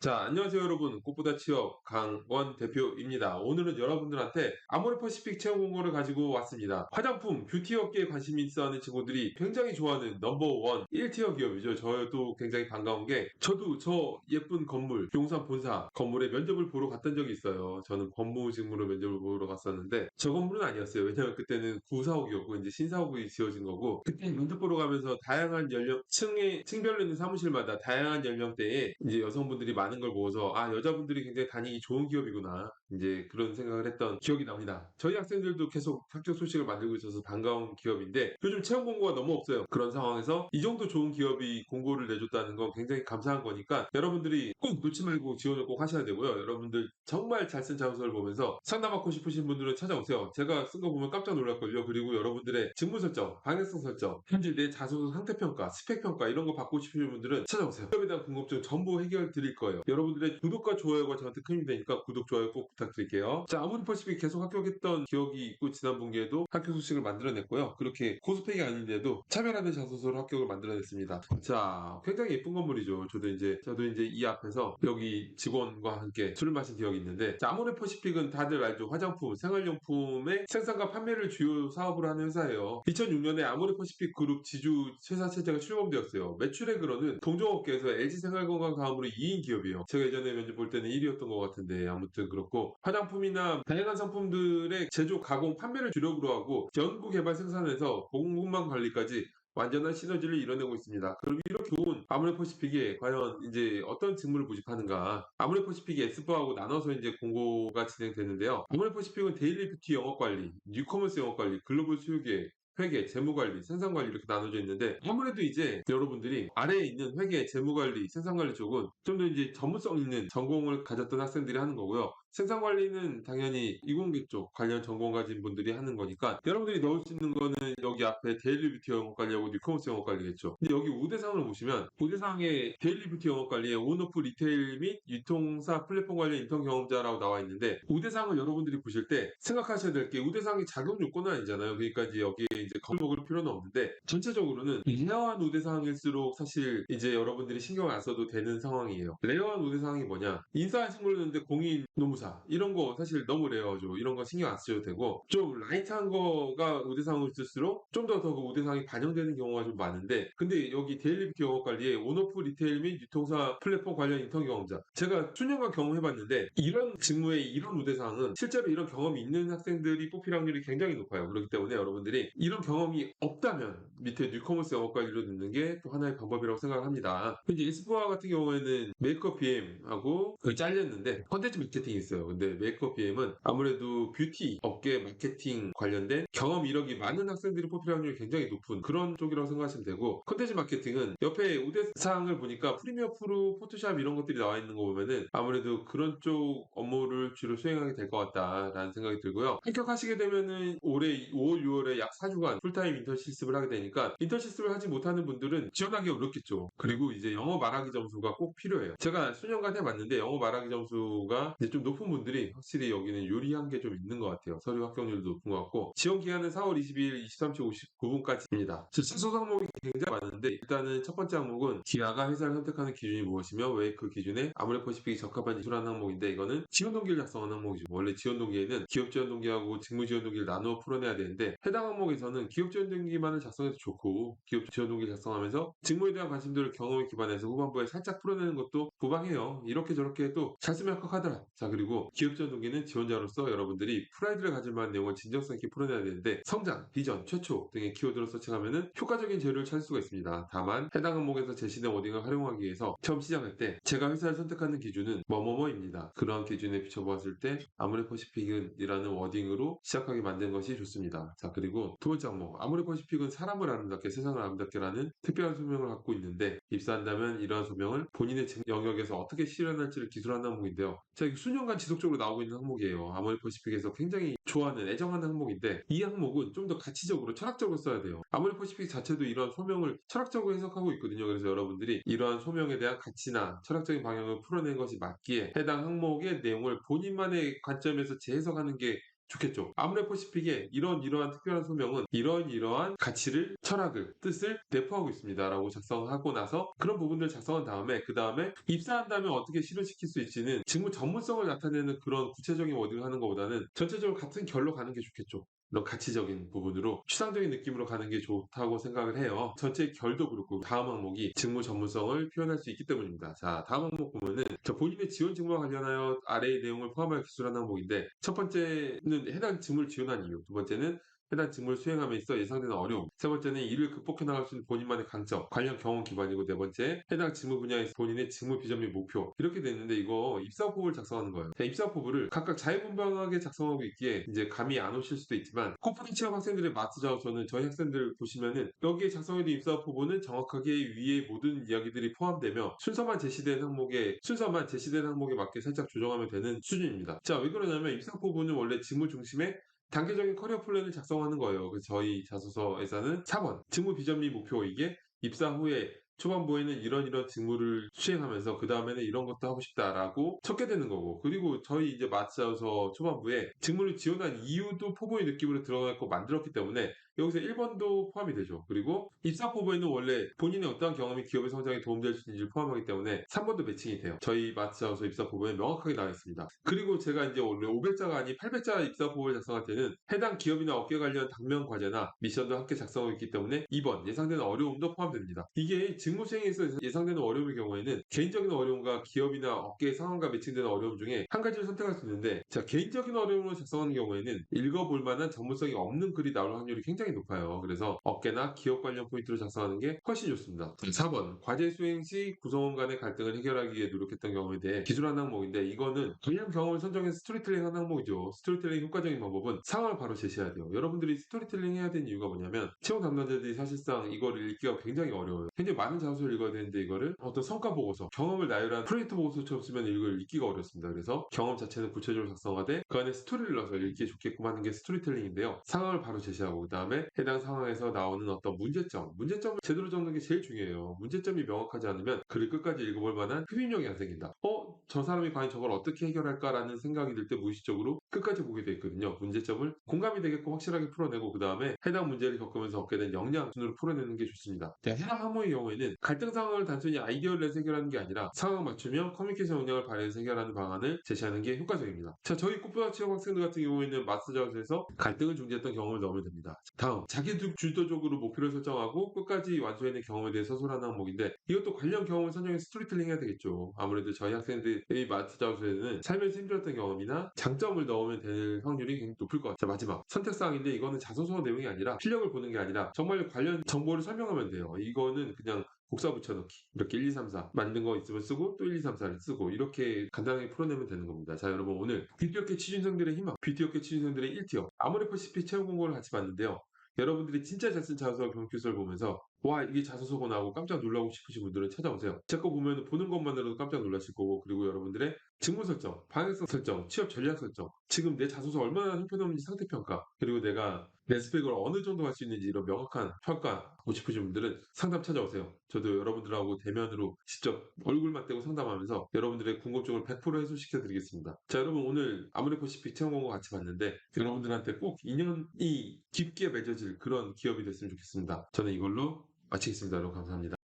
자, 안녕하세요 여러분. 꽃보다 취업 강원 대표입니다. 오늘은 여러분들한테 아모레퍼시픽 채용 공고를 가지고 왔습니다. 화장품, 뷰티 업계에 관심이 있어 하는 친구들이 굉장히 좋아하는 넘버원 1티어 기업이죠. 저도 굉장히 반가운 게 저도 저 예쁜 건물, 용산 본사 건물에 면접을 보러 갔던 적이 있어요. 저는 법무직무로 면접을 보러 갔었는데 저 건물은 아니었어요. 왜냐면 그때는 구사옥이었고 이제 신사옥이 지어진 거고 그때 면접 보러 가면서 다양한 연령층의 층별로 있는 사무실마다 다양한 연령대에 이제 여성분들이 많은 걸 보고서 아 여자분들이 굉장히 다니기 좋은 기업이구나 이제 그런 생각을 했던 기억이 납니다. 저희 학생들도 계속 합격 소식을 만들고 있어서 반가운 기업인데 요즘 채용 공고가 너무 없어요. 그런 상황에서 이 정도 좋은 기업이 공고를 내줬다는 건 굉장히 감사한 거니까 여러분들이 꼭 놓지 말고 지원을 꼭 하셔야 되고요. 여러분들 정말 잘 쓴 자소서를 보면서 상담받고 싶으신 분들은 찾아오세요. 제가 쓴 거 보면 깜짝 놀랄걸요. 그리고 여러분들의 직무 설정, 방향성 설정, 현재 내 자소서 상태 평가, 스펙 평가 이런 거 받고 싶으신 분들은 찾아오세요. 기업에 대한 궁금증 전부 해결 드릴 거예요. 여러분들의 구독과 좋아요가 저한테 큰 힘이 되니까 구독, 좋아요 꼭 부탁드릴게요. 자, 아모리퍼시픽 계속 합격했던 기억이 있고 지난 분기에도 합격 소식을 만들어냈고요. 그렇게 고스펙이 아닌데도 차별화된 자소서로 합격을 만들어냈습니다. 자, 굉장히 예쁜 건물이죠. 저도 이제 저도 이제 이 앞에서 여기 직원과 함께 술을 마신 기억이 있는데 자, 아모레퍼시픽은 다들 알죠. 화장품, 생활용품의 생산과 판매를 주요 사업으로 하는 회사예요. 2006년에 아모레퍼시픽 그룹 지주 회사 체제가 출범되었어요. 매출액으로는 동종업계에서 LG생활건강가음으로 2인 기업이 에요. 제가 예전에 면접 볼 때는 1위였던 것 같은데 아무튼 그렇고 화장품이나 다양한 상품들의 제조, 가공, 판매를 주력으로 하고 연구 개발 생산에서 공급망 관리까지 완전한 시너지를 이뤄내고 있습니다. 그럼 이렇게 좋은 아모레퍼시픽이 과연 이제 어떤 직무를 모집하는가? 아모레퍼시픽이 에스쁘하고 나눠서 이제 공고가 진행되는데요. 아모레퍼시픽은 데일리 뷰티 영업 관리, 뉴커머스 영업 관리, 글로벌 수요계, 회계, 재무관리, 생산관리 이렇게 나눠져 있는데 아무래도 이제 여러분들이 아래에 있는 회계, 재무관리, 생산관리 쪽은 좀 더 이제 전문성 있는 전공을 가졌던 학생들이 하는 거고요. 생산관리는 당연히 이공계 쪽 관련 전공 가진 분들이 하는 거니까 여러분들이 넣을 수 있는 거는 여기 앞에 데일리 뷰티 영업 관리하고 뉴커머스 영업 관리겠죠. 근데 여기 우대상을 보시면 우대상에 데일리 뷰티 영업 관리에 온오프 리테일 및 유통사 플랫폼 관련 인턴 경험자라고 나와 있는데 우대상을 여러분들이 보실 때 생각하셔야 될 게 우대상이 자격 요건은 아니잖아요. 그러니까 이제 여기 에 이제 겁을 먹을 필요는 없는데 전체적으로는 레어한 우대상일수록 사실 이제 여러분들이 신경 안 써도 되는 상황이에요. 레어한 우대상이 뭐냐? 인사한 신고를 넣는데 공인 노무사 이런 거 사실 너무 레어죠. 이런 거 신경 안 쓰셔도 되고 좀 라이트한 거가 우대상을 쓸수록 좀 더 더그 우대상이 반영되는 경우가 좀 많은데 근데 여기 데일리 뷰티 영업 관리에 온오프 리테일 및 유통사 플랫폼 관련 인턴 경험자 제가 수년간 경험해봤는데 이런 직무의 이런 우대상은 실제로 이런 경험이 있는 학생들이 뽑힐 확률이 굉장히 높아요. 그렇기 때문에 여러분들이 이런 경험이 없다면 밑에 뉴커머스 영업 관리로 넣는 게 또 하나의 방법이라고 생각을 합니다. 이제 에스쁘아 같은 경우에는 메이크업 BM하고 그 잘렸는데 컨텐츠 마케팅이 있어요. 근데 메이크업 BM은 아무래도 뷰티 업계 마케팅 관련된 경험 이력이 많은 학생들이 뽑힐 확률이 굉장히 높은 그런 쪽이라고 생각하시면 되고 컨텐츠 마케팅은 옆에 우대 사항을 보니까 프리미어 프로, 포토샵 이런 것들이 나와 있는 거 보면은 아무래도 그런 쪽 업무를 주로 수행하게 될 것 같다라는 생각이 들고요. 합격하시게 되면은 올해 5월, 6월에 약 4주 간 풀타임 인턴 실습을 하게 되니까 인턴 실습을 하지 못하는 분들은 지원하기 어렵겠죠. 그리고 이제 영어 말하기 점수가 꼭 필요해요. 제가 수년간 해봤는데 영어 말하기 점수가 이제 좀 높은 분들이 확실히 여기는 유리한 게 좀 있는 것 같아요. 서류 합격률도 높은 것 같고 지원 기간은 4월 22일 23시 59분까지입니다. 최소 항목이 굉장히 많은데 일단은 첫 번째 항목은 기아가 회사를 선택하는 기준이 무엇이며 왜 그 기준에 아모레퍼시픽이 적합한 이수라는 항목인데 이거는 지원 동기를 작성하는 항목이죠. 원래 지원 동기에는 기업 지원 동기하고 직무 지원 동기를 나누어 풀어내야 되는데 해당 항목에서 는 기업 지원 동기만을 작성해도 좋고 기업 지원 동기를 작성하면서 직무에 대한 관심들을 경험에 기반해서 후반부에 살짝 풀어내는 것도 부방해요. 이렇게 저렇게 또잘 쓰면 합격하더라. 자 그리고 기업 지원 동기는 지원자로서 여러분들이 프라이드를 가질 만한 내용을 진정성 있게 풀어내야 되는데 성장, 비전, 최초 등의 키워드로 서칭하면은 효과적인 재료를 찾을 수가 있습니다. 다만 해당 항목에서 제시된 워딩을 활용하기 위해서 처음 시작할 때 제가 회사를 선택하는 기준은 뭐뭐뭐입니다. 그러한 기준에 비춰보았을 때 아모레퍼시픽은이라는 워딩으로 시작하게 만든 것이 좋습니다. 자 그리고 두 항목 아모레퍼시픽은 사람을 아름답게 세상을 아름답게라는 특별한 소명을 갖고 있는데 입사한다면 이러한 소명을 본인의 영역에서 어떻게 실현할지를 기술하는 항목인데요. 자 수년간 지속적으로 나오고 있는 항목이에요. 아모레퍼시픽에서 굉장히 좋아하는 애정하는 항목인데 이 항목은 좀 더 가치적으로 철학적으로 써야 돼요. 아모레퍼시픽 자체도 이러한 소명을 철학적으로 해석하고 있거든요. 그래서 여러분들이 이러한 소명에 대한 가치나 철학적인 방향을 풀어낸 것이 맞기에 해당 항목의 내용을 본인만의 관점에서 재해석하는 게 좋겠죠. 아모레퍼시픽의 이런 이러한 특별한 소명은 이런 이러한 가치를 철학을 뜻을 내포하고 있습니다라고 작성하고 나서 그런 부분들 작성한 다음에 그 다음에 입사한 다음에 어떻게 실현시킬 수 있지는 직무 전문성을 나타내는 그런 구체적인 워딩을 하는 것보다는 전체적으로 같은 결로 가는 게 좋겠죠. 이런 가치적인 부분으로 추상적인 느낌으로 가는 게 좋다고 생각을 해요. 전체 결도 그렇고 다음 항목이 직무 전문성을 표현할 수 있기 때문입니다. 자, 다음 항목 보면은 저 본인의 지원 직무와 관련하여 아래의 내용을 포함하여 기술한 항목인데 첫 번째는 해당 직무를 지원한 이유, 두 번째는 해당 직무를 수행함에 있어 예상되는 어려움. 세 번째는 이를 극복해 나갈 수 있는 본인만의 강점, 관련 경험 기반이고 네 번째 해당 직무 분야에서 본인의 직무 비전 및 목표 이렇게 돼 있는데 이거 입사포부를 작성하는 거예요. 자, 입사포부를 각각 자유분방하게 작성하고 있기에 이제 감이 안 오실 수도 있지만 코프링 취업 학생들의 마트 자소서는 저희 학생들 보시면은 여기에 작성해둔 입사포부는 정확하게 위에 모든 이야기들이 포함되며 순서만 제시된 항목에 순서만 제시된 항목에 맞게 살짝 조정하면 되는 수준입니다. 자, 왜 그러냐면 입사포부는 원래 직무 중심의 단계적인 커리어 플랜을 작성하는 거예요. 그래서 저희 자소서에서는 4번 직무 비전 및 목표 이게 입사 후에 초반부에는 이런 이런 직무를 수행하면서 그 다음에는 이런 것도 하고 싶다라고 적게 되는 거고 그리고 저희 이제 마치자서 초반부에 직무를 지원한 이유도 포부의 느낌으로 들어갔고 만들었기 때문에 여기서 1번도 포함이 되죠. 그리고 입사 포부에는 원래 본인의 어떠한 경험이 기업의 성장에 도움될 수 있는지를 포함하기 때문에 3번도 매칭이 돼요. 저희 마치자서 입사 포부에 명확하게 나와 있습니다. 그리고 제가 이제 원래 500자가 아닌 800자 입사 포부를 작성할 때는 해당 기업이나 업계 관련 당면 과제나 미션도 함께 작성하고 있기 때문에 2번 예상되는 어려움도 포함됩니다. 이게 직무 수행에서 예상되는 어려움의 경우에는 개인적인 어려움과 기업이나 업계의 상황과 매칭되는 어려움 중에 한 가지를 선택할 수 있는데 자 개인적인 어려움으로 작성하는 경우에는 읽어볼 만한 전문성이 없는 글이 나올 확률이 굉장히 높아요. 그래서 업계나 기업 관련 포인트로 작성하는 게 훨씬 좋습니다. 4번 과제 수행 시 구성원 간의 갈등을 해결하기 위해 노력했던 경우에 대해 기술 한 항목인데 이거는 관련 경험을 선정해서 스토리텔링 하는 항목이죠. 스토리텔링 효과적인 방법은 상황을 바로 제시해야 돼요. 여러분들이 스토리텔링 해야 되는 이유가 뭐냐면 채용 담당자들이 사실상 이거를 읽기가 굉장히 어려워요. 굉장히 많은 자소서를 읽어야 되는데 이거를 어떤 성과 보고서, 경험을 나열한 프로젝트 보고서처럼 쓰면 이걸 읽기가 어렵습니다. 그래서 경험 자체는 구체적으로 작성하되 그 안에 스토리를 넣어서 읽기 좋게끔 하는 게 스토리텔링인데요. 상황을 바로 제시하고 그 다음에 해당 상황에서 나오는 어떤 문제점, 문제점을 제대로 적는 게 제일 중요해요. 문제점이 명확하지 않으면 글을 끝까지 읽어볼 만한 흡입력이 안 생긴다. 어? 저 사람이 과연 저걸 어떻게 해결할까라는 생각이 들 때 무의식적으로 끝까지 보게 돼 있거든요. 문제점을 공감이 되게끔 확실하게 풀어내고 그 다음에 해당 문제를 겪으면서 얻게 된 역량 순으로 풀어내는 게 좋습니다. 자, 해당 항목의 경우에는 갈등 상황을 단순히 아이디어를 내서 해결하는 게 아니라 상황 맞추며 커뮤니케이션 역량을 발휘해서 해결하는 방안을 제시하는 게 효과적입니다. 자, 저희 꽃보다 취업 학생들 같은 경우에는 마스터자에서 갈등을 중재했던 경험을 넣으면 됩니다. 다음, 자기 주도적으로 목표를 설정하고 끝까지 완수해낸 경험에 대해 서술하는 항목인데 이것도 관련 경험을 선정해 스토리텔링 해야 되겠죠. 아무래도 저희 학생들의 마스터자에는 살면서 힘들었던 경험이나 장점을 넣으면 될 확률이 굉장히 높을 것 같아요. 자, 마지막 선택사항인데 이거는 자소서 내용이 아니라 실력을 보는 게 아니라 정말 관련 정보를 설명하면 돼요. 이거는 그냥 복사 붙여넣기 이렇게 1, 2, 3, 4 만든 거 있으면 쓰고 또 1, 2, 3, 4를 쓰고 이렇게 간단하게 풀어내면 되는 겁니다. 자 여러분 오늘 뷰티업계 취준생들의 희망 뷰티업계 취준생들의 1티어 아모레퍼시픽 채용 공고를 같이 봤는데요. 여러분들이 진짜 잘 쓴 자소서 경ky서를 보면서 와 이게 자소서구나 하고 깜짝 놀라고 싶으신 분들은 찾아오세요. 제 거 보면 보는 것만으로도 깜짝 놀라실 거고 그리고 여러분들의 직무 설정, 방향성 설정, 취업 전략 설정 지금 내 자소서 얼마나 형편없는지 상태 평가 그리고 내가 내 스펙을 어느 정도 할 수 있는지 이런 명확한 평가하고 싶으신 분들은 상담 찾아오세요. 저도 여러분들하고 대면으로 직접 얼굴만 떼고 상담하면서 여러분들의 궁금증을 100% 해소시켜 드리겠습니다. 자 여러분 오늘 아모레퍼시픽 채용 공고 같이 봤는데 여러분들한테 꼭 인연이 깊게 맺어질 그런 기업이 됐으면 좋겠습니다. 저는 이걸로 마치겠습니다. 여러분 감사합니다.